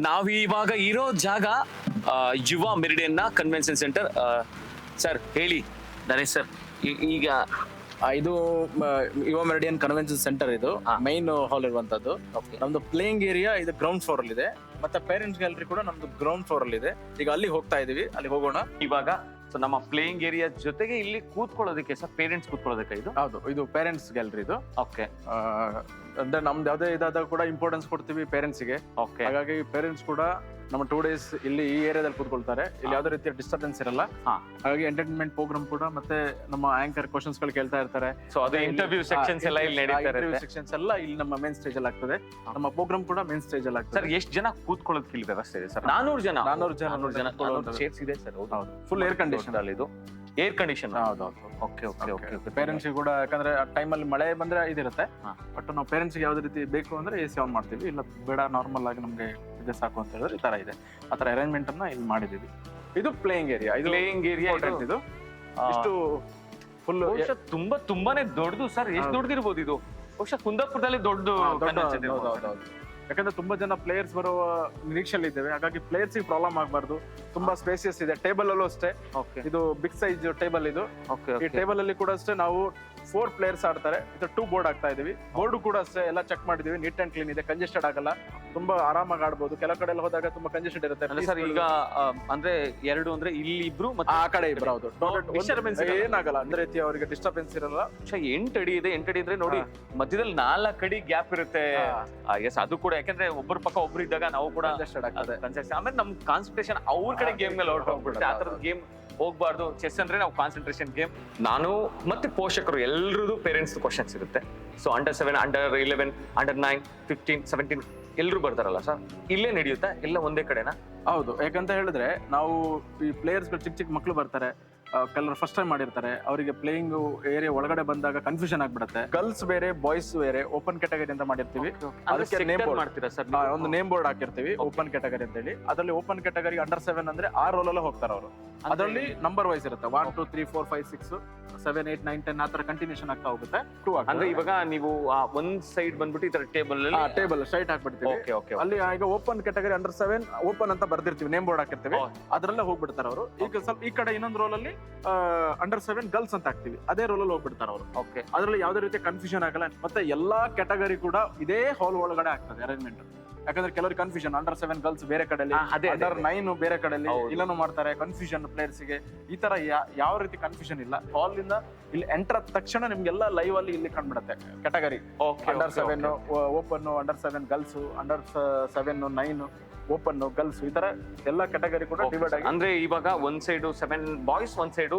ನಾವು ಇವಾಗ ಇರೋ ಜಾಗ ಯುವ ಮೆರಿಡಿಯನ್ನ ಕನ್ವೆನ್ಷನ್ ಸೆಂಟರ್ ಸರ್ ಹೇಳಿ. ನರೇಶ್ ಸರ್ ಈಗ ಆ, ಇದು ಮ, ಯುವ ಮೆರಿಡಿಯನ್ ಕನ್ವೆನ್ಷನ್ ಸೆಂಟರ್ ಇದು. ಮೈನ್ ಹಾಲ್ ಇರುವಂತದ್ದು. ನಮ್ದು ಪ್ಲೇಯಿಂಗ್ ಏರಿಯಾ ಇದು ಗ್ರೌಂಡ್ ಫ್ಲೋರ್ ಅಲ್ಲಿ ಇದೆ ಮತ್ತೆ ಪೇರೆಂಟ್ಸ್ ಗ್ಯಾಲರಿ ಕೂಡ ನಮ್ದು ಗ್ರೌಂಡ್ ಫ್ಲೋರ್ ಅಲ್ಲಿ ಇದೆ ಈಗ ಅಲ್ಲಿ ಹೋಗ್ತಾ ಇದೀವಿ ಅಲ್ಲಿ ಹೋಗೋಣ. ಇವಾಗ ಸೊ ನಮ್ಮ ಪ್ಲೇಯಿಂಗ್ ಏರಿಯಾ ಜೊತೆಗೆ ಇಲ್ಲಿ ಕೂತ್ಕೊಳ್ಳೋದಕ್ಕೆ ಸರ್ ಪೇರೆಂಟ್ಸ್ ಕೂತ್ಕೊಳ್ಳೋದಕ್ಕೆ ಇದು? ಹೌದು ಇದು ಪೇರೆಂಟ್ಸ್ ಗ್ಯಾಲರಿ ಇದು. ಓಕೆ ಅಂದ್ರೆ ನಮ್ದು ಯಾವುದೇ ಇದಾದಾಗ ಕೂಡ ಇಂಪಾರ್ಟೆನ್ಸ್ ಕೊಡ್ತೀವಿ ಪೇರೆಂಟ್ಸ್ಗೆ ಓಕೆ ಹಾಗಾಗಿ ಪೇರೆಂಟ್ಸ್ ಕೂಡ ನಮ್ಮ ಟೂ ಡೇಸ್ ಇಲ್ಲಿ ಈ ಏರಿಯಾದಲ್ಲಿ ಕೂತ್ಕೊಳ್ತಾರೆ. ಇಲ್ಲಿ ಯಾವ್ದೇ ರೀತಿಯ ಡಿಸ್ಟರ್ಬೆನ್ಸ್ ಇರಲ್ಲ. ಹಾ. ಹಾಗಾಗಿ ಎಂಟರ್ಟೈನ್ಮೆಂಟ್ ಪ್ರೋಗ್ರಾಮ್ ಕೂಡ ಮತ್ತೆ ನಮ್ಮ ಆಂಕರ್ ಕ್ವಶನ್ಸ್ಗಳು ಕೇಳ್ತಾ ಇರ್ತಾರೆ. ಸೊ ಅದು ಇಂಟರ್ವ್ಯೂ ಸೆಕ್ಷನ್ಸ್ ಎಲ್ಲ ಇಲ್ಲಿ ನಡೀತಾ ಇರುತ್ತೆ. ಸೆಕ್ಷನ್ಸ್ ಎಲ್ಲ ಇಲ್ಲಿ ನಮ್ಮ ಮೇನ್ ಸ್ಟೇಜ್ ಅಲ್ಲಿ ಆಗ್ತದೆ. ನಮ್ಮ ಪ್ರೋಗ್ರಾಮ್ ಕೂಡ ಮೇನ್ ಸ್ಟೇಜ್ ಅಲ್ಲಿ ಸರ್ ಆಗ್ತದೆ ಎಷ್ಟು ಜನ ಕೂತ್ಕೊಳ್ಳೋದಕ್ಕೆ ಇಲ್ಲಿ ವ್ಯವಸ್ಥೆ ಇದೆ? ಸರ್ ನಾನೂರು ಜನ. ನಾನೂರು ಜನ ನಾನೂರು ಜನ. ಚೇರ್ಸ್ ಇದೆ ಸರ್ ಹೌದು. ಹೌದು. ಫುಲ್ ಏರ್ ಕಂಡೀಷನ್ ಅಲ್ಲಿ ಇದು ಏರ್ ಕಂಡೀಷನ್ ಹೌದು ಓಕೆ ಓಕೆ ಓಕೆ ಪೇರೆಂಟ್ಸ್ ಕೂಡ ಯಾಕಂದ್ರೆ ಆ ಟೈಮಲ್ಲಿ ಮಳೆ ಬಂದ್ರೆ ಇದಿರುತ್ತೆ. ಬಟ್ ನಾವು ಪೇರೆಂಟ್ಸ್ ಯಾವ್ದು ರೀತಿ ಬೇಕು ಅಂದ್ರೆ ಎ ಸಿ ಆನ್ ಮಾಡ್ತೀವಿ. ಇಲ್ಲ ಬೇಡ ನಾರ್ಮಲ್ ಆಗಿ ನಮ್ಗೆ ಇದೆ ಸಾಕು ಅಂತ ಹೇಳಿದ್ರೆ ಈ ತರ ಇದೆ. ಆ ತರ ಅರೇಂಜ್ಮೆಂಟ್ ಅನ್ನ ಇಲ್ಲಿ ಮಾಡಿದೀವಿ ಇದು ಪ್ಲೇಯಿಂಗ್ ಏರಿಯಾ ಇದು ಪ್ಲೇಯಿಂಗ್ ಏರಿಯಾ ಇದು ಇಷ್ಟು ಫುಲ್ ಬಹುಶಃ ತುಂಬಾ ತುಂಬಾನೇ ದೊಡ್ಡದು ಸರ್. ಎಷ್ಟು. ದೊಡ್ಡದಿರ್ಬೋದು ಇದು? ಬಹುಶಃ ಕುಂದಾಪುರದಲ್ಲಿ ದೊಡ್ಡ. ಯಾಕಂದ್ರೆ ತುಂಬಾ ಜನ ಪ್ಲೇಯರ್ಸ್ ಬರುವ ನಿರೀಕ್ಷೆಯಲ್ಲಿ ಇದ್ದೇವೆ. ಹಾಗಾಗಿ ಪ್ಲೇಯರ್ಸ್ ಪ್ರಾಬ್ಲಮ್ ಆಗಬಾರ್ದು. ತುಂಬಾ ಸ್ಪೇಸಿಯಸ್ ಇದೆ. ಟೇಬಲ್ ಅಲ್ಲೂ ಅಷ್ಟೇ. ಇದು ಬಿಗ್ ಸೈಜ್ ಟೇಬಲ್ ಇದು. ಈ. ಟೇಬಲ್ ಅಲ್ಲಿ ಕೂಡ ಅಷ್ಟೇ ನಾವು ಫೋರ್ ಪ್ಲೇಯರ್ಸ್ ಆಡ್ತಾರೆ. ಇದು ಟೂ ಬೋರ್ಡ್ ಆಗ್ತಾ ಇದೀವಿ ಬೋರ್ಡ್ ಕೂಡ ಅಷ್ಟೇ ಎಲ್ಲ ಚೆಕ್ ಮಾಡಿದೀವಿ ನೀಟ್ ಅಂಡ್ ಕ್ಲೀನ್ ಇದೆ. ಕಂಜೆಸ್ಟೆಡ್ ಆಗಲ್ಲ. ತುಂಬಾ ಆರಾಮಾಗಿ ಆಡ್ಬೋದು. ಕೆಲ ಕಡೆ ಎಲ್ಲ ಹೋದಾಗ ತುಂಬಾ ಕಂಜೆಷನ್ ಇರುತ್ತೆ. ಅಲ್ಲ ಸರ್ ಈಗ ಅಂದ್ರೆ ಎರಡು ಅಂದ್ರೆ ಇಲ್ಲಿ ಇಬ್ರು ಮತ್ತೆ ಆ ಕಡೆ ಇಬ್ರು ಹೌದು. disturbance ಏನಾಗಲ್ಲ ಅಂದ್ರೆ ರೀತಿ ಅವರಿಗೆ ಡಿಸ್ಟರ್ಬೆನ್ಸ್ ಇರಲ್ಲ. ಬಹುಶಃ ಎಂಟು ಅಡಿ ಇದೆ ಎಂಟು ಅಡಿ ಅಂದ್ರೆ ನೋಡಿ ಮಧ್ಯದಲ್ಲಿ ನಾಲ್ಕು ಅಡಿ ಗ್ಯಾಪ್ ಇರುತ್ತೆ. ಎಸ್ ಅದು ಕೂಡ ಯಾಕಂದ್ರೆ ಒಬ್ಬರ ಪಕ್ಕ ಒಬ್ರು ಇದ್ದಾಗ ನಾವು ಕೂಡ ಆಮೇಲೆ ನಮ್ ಕಾನ್ಸಂಟ್ರೇಷನ್ ಅವ್ರ ಕಡೆ ಗೇಮ್ ಮೇಲೆ ಔಟ್ ಹೋಗ್ಬಿಡುತ್ತೆ. ಆ ತರದ ಗೇಮ್ ಹೋಗ್ಬಾರ್ದು. ಚೆಸ್ ಅಂದ್ರೆ ನಾವು ಕಾನ್ಸಂಟ್ರೇಷನ್ ಗೇಮ್ ನಾನು ಮತ್ತೆ ಪೋಷಕರು ಎಲ್ರದ್ದು ಪೇರೆಂಟ್ಸ್ ಕ್ವಶನ್ಸ್ ಇರುತ್ತೆ. So under seven under eleven under nine fifteen seventeen ಎಲ್ಲರೂ ಬರ್ತಾರಲ್ಲ ಸರ್? ಇಲ್ಲೇ ನಡೆಯುತ್ತಾ? ಎಲ್ಲ ಒಂದೇ ಕಡೆನಾ? ಹೌದು. ಯಾಕಂತ ಹೇಳಿದ್ರೆ ನಾವು ಈ ಪ್ಲೇಯರ್ಸ್ಗಳು ಚಿಕ್ಕ ಚಿಕ್ಕ ಮಕ್ಕಳು ಬರ್ತಾರೆ. ಕೆಲವರು ಫಸ್ಟ್ ಟೈಮ್ ಮಾಡಿರ್ತಾರೆ. ಅವರಿಗೆ ಪ್ಲೇಯಿಂಗ್ ಏರಿಯಾ ಒಳಗಡೆ ಬಂದಾಗ ಕನ್ಫ್ಯೂಷನ್ ಆಗ್ಬಿಡುತ್ತೆ. ಗರ್ಲ್ಸ್ ಬೇರೆ ಬಾಯ್ಸ್ ಬೇರೆ ಓಪನ್ ಕ್ಯಾಟಗರಿ ಅಂತ ಮಾಡಿರ್ತೀವಿ. ಅದಕ್ಕೆ ನೇಮ್ ಬೋರ್ಡ್. ಮಾಡ್ತೀರಾ ಸರ್ ಒಂದು ನೇಮ್ ಬೋರ್ಡ್ ಹಾಕಿರ್ತೀವಿ ಓಪನ್ ಕ್ಯಾಟಗರಿ ಅಂತ ಹೇಳಿ ಅದರಲ್ಲಿ ಓಪನ್ ಕ್ಯಾಟಗರಿ ಅಂಡರ್ ಸೆವೆನ್ ಅಂದ್ರೆ ಆ ರೋಲ್ ಅಲ್ಲೇ ಹೋಗ್ತಾರೆ ಅವರು. ಅದರಲ್ಲಿ ನಂಬರ್ ವೈಸ್ ಇರುತ್ತೆ. One two three four five six seven eight nine ten ಆ ತರ ಕಂಟಿನ್ಯೂಷನ್ ಆಗ್ತಾ ಹೋಗುತ್ತೆ. ಟೂ ಅಂದ್ರೆ ಇವಾಗ ನೀವು ಆ ಒಂದ್ ಸೈಡ್ ಬಂದ್ಬಿಟ್ಟು ಈ ತರ ಟೇಬಲ್ ಟೇಬಲ್ ಸ್ಟ್ರೈಟ್ ಹಾಕ್ಬಿಡ್ತೀವಿ. ಅಲ್ಲಿ ಈಗ open category under seven open ಅಂತ ಬರ್ದಿರ್ತೀವಿ ನೇಮ್ ಬೋರ್ಡ್ ಹಾಕಿರ್ತೀವಿ. ಅದರಲ್ಲೇ ಅದ್ರಲ್ಲೇ ಹೋಗ್ಬಿಡ್ತಾರೆ ಅವರು. ಈಗ ಸ್ವಲ್ಪ ಈ ಕಡೆ ಇನ್ನೊಂದು ರೋಲ್ ಅಲ್ಲಿ ಅಂಡರ್ ಸೆವೆನ್ ಗರ್ಲ್ಸ್ ಅಂತ ಹಾಕ್ತಿವಿ. ಅದೇ ರೋಲ್ ಅಲ್ಲಿ ಹೋಗ್ಬಿಡ್ತಾರೆ ಅವರು. ಓಕೆ ಅದರಲ್ಲಿ ಯಾವುದೇ ರೀತಿ ಕನ್ಫ್ಯೂಷನ್ ಆಗಲ್ಲ. ಮತ್ತೆ ಎಲ್ಲಾ ಕ್ಯಾಟಗರಿ ಕೂಡ ಇದೇ ಹಾಲ್ ಒಳಗಡೆ ಆಗ್ತದೆ ಅರೇಂಜ್ಮೆಂಟ್ ಯಾಕಂದ್ರೆ ಕೆಲವರು ಕನ್ಫ್ಯೂಷನ್ ಅಂಡರ್ ಸೆವೆನ್ ಗರ್ಲ್ಸ್ ಬೇರೆ ಕಡೆಯಲ್ಲಿ ಅದೇ, ಅಂಡರ್ ನೈನ್ ಬೇರೆ ಕಡೆಯಲ್ಲಿ ಇಲ್ಲನೂ ಇಲ್ಲೂ ಮಾಡ್ತಾರೆ? ಕನ್ಫ್ಯೂಷನ್ ಪ್ಲೇಯರ್ಸ್ಗೆ ಈ ತರ ಯಾವ ರೀತಿ ಕನ್ಫ್ಯೂಷನ್ ಇಲ್ಲ. ಹಾಲ್ ಇಂದ ಇಲ್ಲಿ ಎಂಟರ್ ಆದ ತಕ್ಷಣ ನಿಮ್ಗೆಲ್ಲ ಲೈವ್ ಅಲ್ಲಿ ಇಲ್ಲಿ ಕಂಡ್ಬಿಡುತ್ತೆ category under seven open under seven girls under seven nine open girls ಈ ತರ ಎಲ್ಲ ಕ್ಯಾಟಗರಿ ಕೂಡ ಡಿವೈಡ್ ಆಗಿ ಅಂದ್ರೆ ಇವಾಗ ಒಂದ್ ಸೈಡ್ ಸೆವೆನ್ ಬಾಯ್ಸ್ ಒಂದ್ ಸೈಡ್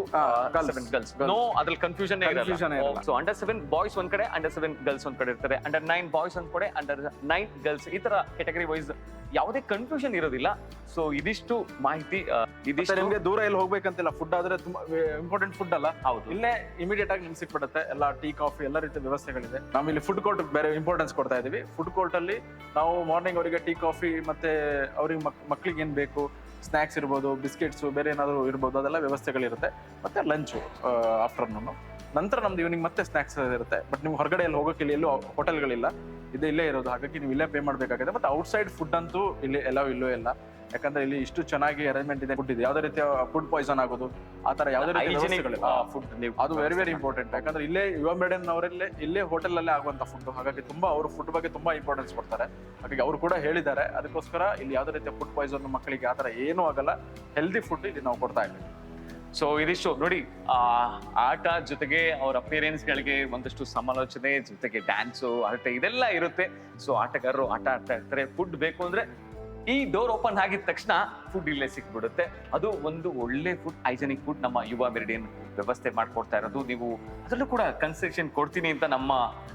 ಗರ್ಲ್ಸ್ ನೋ ಅದ್ರಲ್ಲಿ confusion confusion. So under seven boys ಒಂದ್ ಕಡೆ ಅಂಡರ್ ಸೆವೆನ್ ಗರ್ಲ್ಸ್ ಒಂದ್ ಕಡೆ ಇರ್ತಾರೆ ಅಂಡರ್ ನೈನ್ ಬಾಯ್ಸ್ ಒಂದ್ ಕಡೆ ಅಂಡರ್ ನೈನ್ ಗರ್ಲ್ಸ್ ಈ ತರ ಕ್ಯಾಟಗರಿ ವೈಸ್ ಯಾವುದೇ ಕನ್ಫ್ಯೂಷನ್ ಇರೋದಿಲ್ಲ. ಸೊ ಇದಿಷ್ಟು ಮಾಹಿತಿ ಆ, ಇದಿಷ್ಟು ನಿಮ್ಗೆ ದೂರ ಎಲ್ಲಿ ಹೋಗ್ಬೇಕಂತಿಲ್ಲ. ಫುಡ್ ಆದ್ರೆ ತುಂಬಾ ಇಂಪಾರ್ಟೆಂಟ್ ಫುಡ್ ಅಲ್ಲ. ಹೌದು. ಇಲ್ಲೇ ಇಮಿಡಿಯೇಟ್ ಆಗಿ ನಿಮ್ಗೆ ಸಿಕ್ಬಿಡುತ್ತೆ. ಎಲ್ಲ ಟೀ ಕಾಫಿ ಎಲ್ಲ ರೀತಿಯ ವ್ಯವಸ್ಥೆಗಳಿದೆ. ನಾವು ಇಲ್ಲಿ ಫುಡ್ ಕೋರ್ಟ್ ಬೇರೆ ಇಂಪಾರ್ಟೆನ್ಸ್ ಕೊಡ್ತಾ ಇದೀವಿ. ಫುಡ್ ಕೋರ್ಟ್ ಅಲ್ಲಿ ನಾವು ಮಾರ್ನಿಂಗ್ ಅವರಿಗೆ ಟೀ ಕಾಫಿ ಮತ್ತೆ ಅವ್ರಿಗೆ ಮಕ್ಳಿಗೆ ಏನು ಬೇಕು? ಸ್ನಾಕ್ಸ್ ಇರ್ಬೋದು ಬಿಸ್ಕೆಟ್ಸು ಬೇರೆ ಏನಾದರೂ ಇರ್ಬೋದು, ಅದೆಲ್ಲ ವ್ಯವಸ್ಥೆಗಳಿರುತ್ತೆ. ಮತ್ತು ಲಂಚು ಆಫ್ಟರ್ನೂನು ನಂತರ ನಮ್ದು ಈವ್ನಿಂಗ್ ಮತ್ತೆ ಸ್ನಾಕ್ಸ್ ಇರುತ್ತೆ. ಬಟ್ ನೀವು ಹೊರಗಡೆ ಎಲ್ಲ ಹೋಗೋಕೆ ಇಲ್ಲಿ ಎಲ್ಲೂ ಹೋಟೆಲ್ಗಳಿಲ್ಲ ಇದು ಇಲ್ಲೇ ಇರೋದು. ಹಾಗಾಗಿ ನೀವು ಇಲ್ಲೇ ಪೇ ಮಾಡಬೇಕಾಗುತ್ತೆ. ಮತ್ತು ಔಟ್ಸೈಡ್ ಫುಡ್ ಅಂತೂ ಇಲ್ಲಿ ಎಲ್ಲವೂ ಇಲ್ಲೂ ಇಲ್ಲ. ಯಾಕಂದ್ರೆ ಇಲ್ಲಿ ಇಷ್ಟು ಚೆನ್ನಾಗಿ ಅರೇಂಜ್ಮೆಂಟ್ ಇದೆ ಫುಡ್ ಇದೆ. ಯಾವುದೇ ರೀತಿಯ ಫುಡ್ ಪಾಯ್ಸನ್ ಆಗೋದು ಆ ತರ ಯಾವುದೇ ರೀತಿಯ ವ್ಯವಸ್ಥೆಗಳಿಲ್ಲ. ನೀವು ಅದು ವೆರಿ ವೆರಿ ಇಂಪಾರ್ಟೆಂಟ್ ಯಾಕಂದ್ರೆ ಇಲ್ಲೇ ಯುವ ಮೇಡನ್ ಅವರಲ್ಲೇ ಇಲ್ಲೇ ಹೋಟೆಲ್ ಅಲ್ಲೇ ಆಗುವಂತ ಫುಡ್ ಹಾಗಾಗಿ ತುಂಬಾ ಅವರು ಫುಡ್ ಬಗ್ಗೆ ತುಂಬಾ ಇಂಪಾರ್ಟೆನ್ಸ್ ಕೊಡ್ತಾರೆ. ಹಾಗಾಗಿ ಅವರು ಕೂಡ ಹೇಳಿದ್ದಾರೆ ಅದಕ್ಕೋಸ್ಕರ ಇಲ್ಲಿ ಯಾವುದೇ ರೀತಿಯ ಫುಡ್ ಪಾಯ್ಸನ್ ಮಕ್ಕಳಿಗೆ ಆ ತರ ಏನೂ ಆಗಲ್ಲ. ಹೆಲ್ದಿ ಫುಡ್ ಇಲ್ಲಿ ನಾವು ಕೊಡ್ತಾ ಇದ್ದೀವಿ. ಸೊ ಇದಿಷ್ಟು ನೋಡಿ ಆ ಆಟ ಜೊತೆಗೆ ಅವ್ರ ಅಪಿಯರೆನ್ಸ್ ಗಳಿಗೆ ಒಂದಷ್ಟು ಸಮಾಲೋಚನೆ ಜೊತೆಗೆ ಡ್ಯಾನ್ಸು ಆಟ ಇದೆಲ್ಲ ಇರುತ್ತೆ. ಸೊ ಆಟಗಾರರು ಆಟ ಆಡ್ತಾ ಇರ್ತಾರೆ. ಫುಡ್ ಬೇಕು ಅಂದ್ರೆ ಈ ಡೋರ್ ಓಪನ್ ಆಗಿದ ತಕ್ಷಣ ಫುಡ್ ಇಲ್ಲೇ ಸಿಕ್ಬಿಡುತ್ತೆ. ಅದು ಒಂದು ಒಳ್ಳೆ ಫುಡ್ ಹೈಜೆನಿಕ್ ಫುಡ್ ನಮ್ಮ ಯುವ ಮೆರಿಡಿಯನ್ ವ್ಯವಸ್ಥೆ ಮಾಡ್ಕೊಡ್ತಾ ಇರೋದು. ನೀವು ಅದರಲ್ಲೂ ಕೂಡ ಕನ್ಸೆಷನ್ ಕೊಡ್ತೀನಿ ಅಂತ ನಮ್ಮ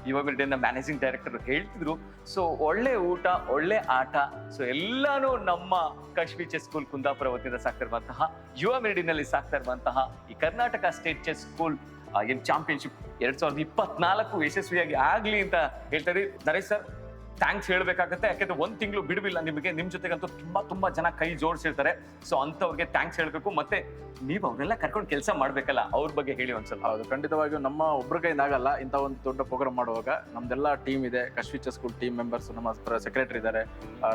ಯುವ ಮೆರಿಡಿಯನ್ ಮ್ಯಾನೇಜಿಂಗ್ ಡೈರೆಕ್ಟರ್ ಹೇಳ್ತಿದ್ರು. ಸೊ ಒಳ್ಳೆ ಊಟ, ಒಳ್ಳೆ ಆಟ ಸೊ ಎಲ್ಲಾನು ನಮ್ಮ ಕಾಶ್ಮೀರ್ ಚೆಸ್ ಸ್ಕೂಲ್ ಕುಂದಾಪುರ ವತಿಯಿಂದ ಸಾಕ್ತಾ ಇರುವಂತಹ ಯುವ ಮೆರಿಡಿನಲ್ಲಿ ಸಾಕ್ತಾ ಇರುವಂತಹ ಈ ಕರ್ನಾಟಕ ಸ್ಟೇಟ್ ಚೆಸ್ ಸ್ಕೂಲ್ ಏನ್ ಚಾಂಪಿಯನ್ಶಿಪ್ ಎರಡ್ ಸಾವಿರದ ಇಪ್ಪತ್ನಾಲ್ಕು ಯಶಸ್ವಿಯಾಗಿ ಆಗ್ಲಿ ಅಂತ ಹೇಳ್ತಾರೆ ನರೇಶ್ ಸರ್ ಥ್ಯಾಂಕ್ಸ್ ಹೇಳಬೇಕಾಗುತ್ತೆ. ಯಾಕೆಂದ್ರೆ ಒಂದು ತಿಂಗಳು ಬಿಡುವಿಲ್ಲ ನಿಮಗೆ. ನಿಮ್ಮ ಜೊತೆಗಂತೂ ತುಂಬಾ ತುಂಬಾ ಜನ ಕೈ ಜೋಡಿಸಿರ್ತಾರೆ. ಸೊ ಅಂಥವ್ರಿಗೆ ಥ್ಯಾಂಕ್ಸ್ ಹೇಳಬೇಕು. ಮತ್ತೆ ನೀವು ಅವ್ರನ್ನೆಲ್ಲ ಕರ್ಕೊಂಡು ಕೆಲಸ ಮಾಡಬೇಕಲ್ಲ, ಅವ್ರ ಬಗ್ಗೆ ಹೇಳಿ ಒಂದ್ಸಲ. ಹೌದು, ಖಂಡಿತವಾಗಿಯೂ ನಮ್ಮ ಒಬ್ಬರ ಕೈನಾಗಲ್ಲ ಇಂಥ ಒಂದು ದೊಡ್ಡ ಪ್ರೋಗ್ರಾಮ್ ಮಾಡುವಾಗ ನಮ್ದೆಲ್ಲ ಟೀಮ್ ಇದೆ. ಕಶ್ವಿಚ ಸ್ಕೂಲ್ ಟೀಮ್ ಮೆಂಬರ್ಸ್ ನಮ್ಮ ಸೆಕ್ರೆಟರಿ ಇದ್ದಾರೆ.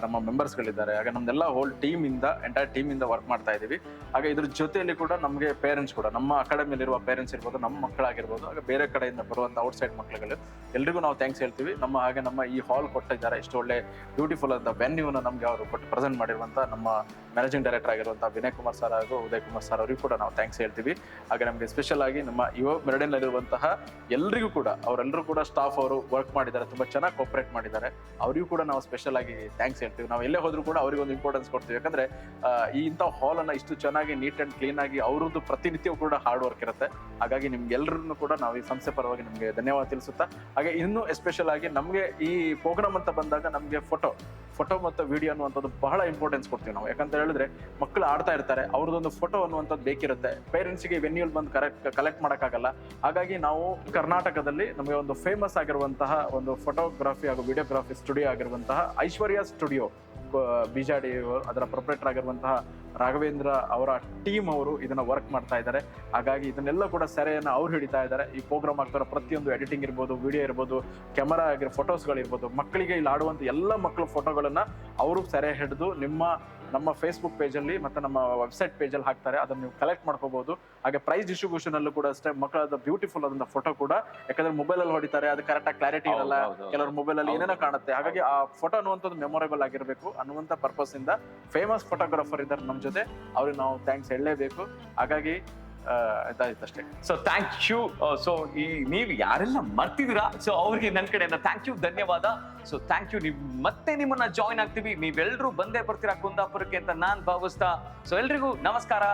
ನಮ್ಮ ಮೆಂಬರ್ಸ್ಗಳಿದ್ದಾರೆ ಹಾಗೆ ನಮ್ದೆಲ್ಲ ಹೋಲ್ ಟೀಮ್ ಇಂದ ಎಂಟೈರ್ ಟೀಮ್ ಇಂದ ವರ್ಕ್ ಮಾಡ್ತಾ ಇದ್ದೀವಿ. ಹಾಗೆ ಇದ್ರ ಜೊತೆಯಲ್ಲಿ ಕೂಡ ನಮಗೆ ಪೇರೆಂಟ್ಸ್ ಕೂಡ, ನಮ್ಮ ಅಕಾಡೆಮಿಯಲ್ಲಿರುವ ಪೇರೆಂಟ್ಸ್ ಇರ್ಬೋದು, ನಮ್ಮ ಮಕ್ಕಳಾಗಿರ್ಬೋದು, ಹಾಗೆ ಬೇರೆ ಕಡೆಯಿಂದ ಬರುವಂತ ಔಟ್ಸೈಡ್ ಮಕ್ಕಳುಗಳು. ಎಲ್ರಿಗೂ ನಾವು ಥ್ಯಾಂಕ್ಸ್ ಹೇಳ್ತೀವಿ. ನಮ್ಮ ಹಾಗೆ ನಮ್ಮ ಈ ಹಾಲ್ ಕೊಟ್ಟಿದ್ದಾರೆ ಇಷ್ಟು ಒಳ್ಳೆ ಬ್ಯೂಟಿಫುಲ್ ಅಂತ ವೆನ್ಯೂನ ನಮಗೆ ಅವರು ಕೊಟ್ಟು ಪ್ರೆಸೆಂಟ್ ಮಾಡಿರುವಂತಹ ನಮ್ಮ ಮ್ಯಾನೇಜಿಂಗ್ ಡೈರೆಕ್ಟರ್ ಆಗಿರುವಂತಹ ವಿನಯ್ ಕುಮಾರ್ ಸರ್ ಹಾಗೂ ಉದಯ್ ಕುಮಾರ್ ಸರ್ ಅವರಿಗೂ ಕೂಡ ನಾವು ಥ್ಯಾಂಕ್ಸ್ ಹೇಳ್ತೀವಿ. ಹಾಗೆ ನಮಗೆ ಸ್ಪೆಷಲ್ ಆಗಿ ನಮ್ಮ ಯುವ ಮೆರಡಿನಲ್ಲಿರುವಂತಹ ಎಲ್ರಿಗೂ ಕೂಡ ಅವರೆಲ್ಲರೂ ಕೂಡ ಸ್ಟಾಫ್ ಅವರು ವರ್ಕ್ ಮಾಡಿದ್ದಾರೆ, ತುಂಬಾ ಚೆನ್ನಾಗಿ ಕೋಪರೇಟ್ ಮಾಡಿದ್ದಾರೆ. ಅವರಿಗೂ ಕೂಡ ನಾವು ಸ್ಪೆಷಲ್ ಆಗಿ ಥ್ಯಾಂಕ್ಸ್ ಹೇಳ್ತೀವಿ. ನಾವು ಎಲ್ಲೇ ಹೋದ್ರು ಕೂಡ ಅವರಿಗೆ ಒಂದು ಇಂಪಾರ್ಟೆನ್ಸ್ ಕೊಡ್ತೀವಿ. ಯಾಕಂದ್ರೆ ಈ ಇಂಥ ಹಾಲ್ ಅನ್ನ ಇಷ್ಟು ಚೆನ್ನಾಗಿ ನೀಟ್ ಅಂಡ್ ಕ್ಲೀನ್ ಆಗಿ ಅವರದ್ದು ಪ್ರತಿನಿತ್ಯವೂ ಕೂಡ ಹಾರ್ಡ್ ವರ್ಕ್ ಇರುತ್ತೆ. ಹಾಗಾಗಿ ನಿಮ್ಗೆಲ್ಲರನ್ನು ಕೂಡ ನಾವು ಈ ಸಂಸ್ಥೆ ಪರವಾಗಿ ನಿಮಗೆ ಧನ್ಯವಾದ ತಿಳಿಸುತ್ತಾ, ಹಾಗೆ ಇನ್ನೂ ಎಸ್ಪೆಷಲ್ ಆಗಿ ನಮಗೆ ಈ ಪ್ರೋಗ್ರಾಮ್ ಅಂತ ಬಂದಾಗ ನಮಗೆ ಫೋಟೋ ಫೋಟೋ ಮತ್ತು ವಿಡಿಯೋ ಅನ್ನುವಂಥದ್ದು ಬಹಳ ಇಂಪಾರ್ಟೆನ್ಸ್ ಕೊಡ್ತೀವಿ ನಾವು. ಯಾಕಂತ ಹೇಳಿದ್ರೆ ಮಕ್ಕಳು ಆಡ್ತಾ ಇರ್ತಾರೆ, ಅವ್ರದ್ದೊಂದು ಫೋಟೋ ಅನ್ನುವಂಥದ್ದು ಬೇಕಿರುತ್ತೆ. ಪೇರೆಂಟ್ಸ್ಗೆ ವೆನ್ಯೂಲ್ ಬಂದು ಕರೆಕ್ಟ್ ಕಲೆಕ್ಟ್ ಮಾಡೋಕ್ಕಾಗಲ್ಲ. ಹಾಗಾಗಿ ನಾವು ಕರ್ನಾಟಕದಲ್ಲಿ ನಮಗೆ ಒಂದು ಫೇಮಸ್ ಆಗಿರುವಂತಹ ಒಂದು ಫೋಟೋಗ್ರಫಿ ಹಾಗೂ ವಿಡಿಯೋಗ್ರಫಿ ಸ್ಟುಡಿಯೋ ಆಗಿರುವಂತಹ ಐಶ್ವರ್ಯ ಸ್ಟುಡಿಯೋ ಬಿಜಾಡಿ ಅದರ ಪ್ರೊಪ್ರೇಟರ್ ಆಗಿರುವಂತಹ ರಾಘವೇಂದ್ರ ಅವರ ಟೀಮ್ ಅವರು ಇದನ್ನ ವರ್ಕ್ ಮಾಡ್ತಾ ಇದ್ದಾರೆ. ಹಾಗಾಗಿ ಇದನ್ನೆಲ್ಲ ಕೂಡ ಸೆರೆಯನ್ನು ಅವ್ರು ಹಿಡಿತಾ ಇದ್ದಾರೆ. ಈ ಪ್ರೋಗ್ರಾಮ್ ಆಗ್ತಾರ ಪ್ರತಿಯೊಂದು ಎಡಿಟಿಂಗ್ ಇರ್ಬೋದು ವಿಡಿಯೋ ಇರ್ಬೋದು ಕ್ಯಾಮರಾ ಆಗಿರೋ ಫೋಟೋಸ್ಗಳಿರ್ಬೋದು ಮಕ್ಕಳಿಗೆ ಇಲ್ಲಿ ಆಡುವಂತ ಎಲ್ಲ ಮಕ್ಕಳ ಫೋಟೋಗಳನ್ನ ಅವರು ಸೆರೆ ಹಿಡಿದು ನಿಮ್ಮ ನಮ್ಮ ಫೇಸ್ಬುಕ್ ಪೇಜಲ್ಲಿ ಮತ್ತೆ ನಮ್ಮ ವೆಬ್ಸೈಟ್ ಪೇಜಲ್ಲಿ ಹಾಕ್ತಾರೆ. ಅದನ್ನ ನೀವು ಕಲೆಕ್ಟ್ ಮಾಡ್ಕೋಬಹುದು ಹಾಗೆ ಪ್ರೈಸ್ ಡಿಸ್ಟ್ರಿಬ್ಯೂಷನ್ ಅಲ್ಲೂ ಕೂಡ ಅಷ್ಟೇ ಮಕ್ಕಳದ ಬ್ಯೂಟಿಫುಲ್ ಆದಂತ ಫೋಟೋ ಕೂಡ ಯಾಕಂದ್ರೆ ಮೊಬೈಲ್ ಅಲ್ಲಿ ಹೊಡಿತಾರೆ ಅದು ಕರೆಕ್ಟ್ ಆಗಿ ಕ್ಲಾರಿಟಿ ಇರಲ್ಲ. ಕೆಲವರು ಹೌದು. ಮೊಬೈಲ್ ಅಲ್ಲಿ ಹೌದು. ಏನೇನೋ ಕಾಣುತ್ತೆ. ಹಾಗಾಗಿ ಆ ಫೋಟೋ ಅನ್ನುವಂಥದ್ದು ಮೆಮೊರೇಬಲ್ ಆಗಿರಬೇಕು. ಅನ್ನುವಂಥ ಪರ್ಪಸ್ ಇಂದ ಫೇಮಸ್ ಫೋಟೋಗ್ರಾಫರ್ ಇದ್ದಾರೆ ನಮ್ಮ ಜೊತೆ. ಅವ್ರಿಗೆ ನಾವು ಥ್ಯಾಂಕ್ಸ್ ಹೇಳಲೇಬೇಕು. ಹಾಗಾಗಿ ಸೊ ಥ್ಯಾಂಕ್ ಯು ಸೊ ಈ ನೀವು ಯಾರೆಲ್ಲ ಮರ್ತಿದ್ದೀರಾ? ಸೊ ಅವ್ರಿಗೆ ನನ್ನ ಕಡೆಯಿಂದ ಥ್ಯಾಂಕ್ ಯು ಧನ್ಯವಾದ. ಸೊ ಥ್ಯಾಂಕ್ ಯು ನೀವು ಮತ್ತೆ ನಿಮ್ಮನ್ನ ಜಾಯ್ನ್ ಆಗ್ತೀವಿ. ನೀವೆಲ್ಲರೂ ಬಂದೇ ಬರ್ತೀರಾ ಕುಂದಾಪುರಕ್ಕೆ ಅಂತ ನಾನ್ ಭಾವಿಸ್ತಾ. ಸೊ ಎಲ್ರಿಗೂ ನಮಸ್ಕಾರ.